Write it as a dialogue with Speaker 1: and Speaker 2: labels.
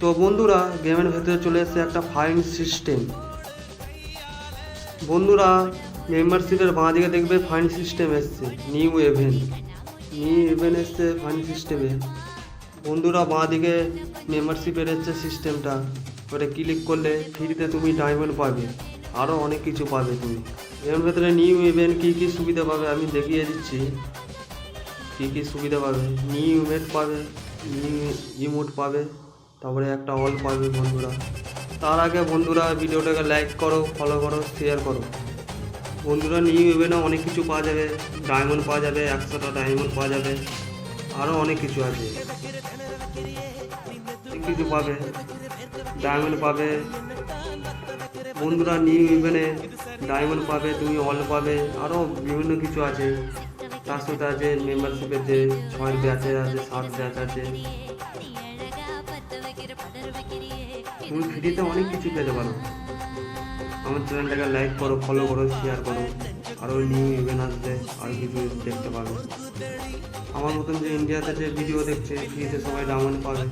Speaker 1: তো বন্ধুরা গেমের ভেতরে চলে এসেছে একটা ফাইন সিস্টেম বন্ধুরা মেম্বারশিপের বাঁ দিকে দেখবে ফাইন সিস্টেম এসছে নিউ এভেন নিউ এভেন এসছে ফাইন সিস্টেমে বন্ধুরা, বাঁ দিকে মেম্বারশিপের এসছে সিস্টেমটা ওটা ক্লিক করলে ফ্রিতে তুমি ডায়মন্ড পাবে আরও অনেক কিছু পাবে তুমি। এর ভেতরে নিউ ইভেন্ট কী কী সুবিধা পাবে আমি দেখিয়ে দিচ্ছি। কী কী সুবিধা পাবে? নিউ ইভেন্ট পাবে নিউ ইমোট পাবে। তারপরে একটা অল পাবে বন্ধুরা। তার আগে বন্ধুরা ভিডিওটাকে লাইক করো ফলো করো শেয়ার করো। বন্ধুরা নিউ ইভেন্টে অনেক কিছু পাওয়া যাবে। ডায়মন্ড পাওয়া যাবে, একশোটা ডায়মন্ড পাওয়া যাবে। আরও অনেক কিছু আছে। কিছু পাবে। ডায়মন্ড পাবে। বন্ধুরা নিউ ইভেন্টে ডায়মন্ড পাবে, তুমি অল পাবে। আরও বিভিন্ন কিছু আছে। তার সাথে আছে মেম্বারশিপের যে ছয় ব্যাচের আছে, সাত ব্যাচ আছে। তুমি ফ্রিতে অনেক কিছু পেতে পারো। আমার চ্যানেলটাকে লাইক করো ফলো করো শেয়ার করো। আরও নিউ ইভেন্ট আসবে, আর কিছু দেখতে পাবে। আমার মতন যে ইন্ডিয়াতে যে ভিডিও দেখছে ফ্রিতে সবাই ডাউনলোড পাবে।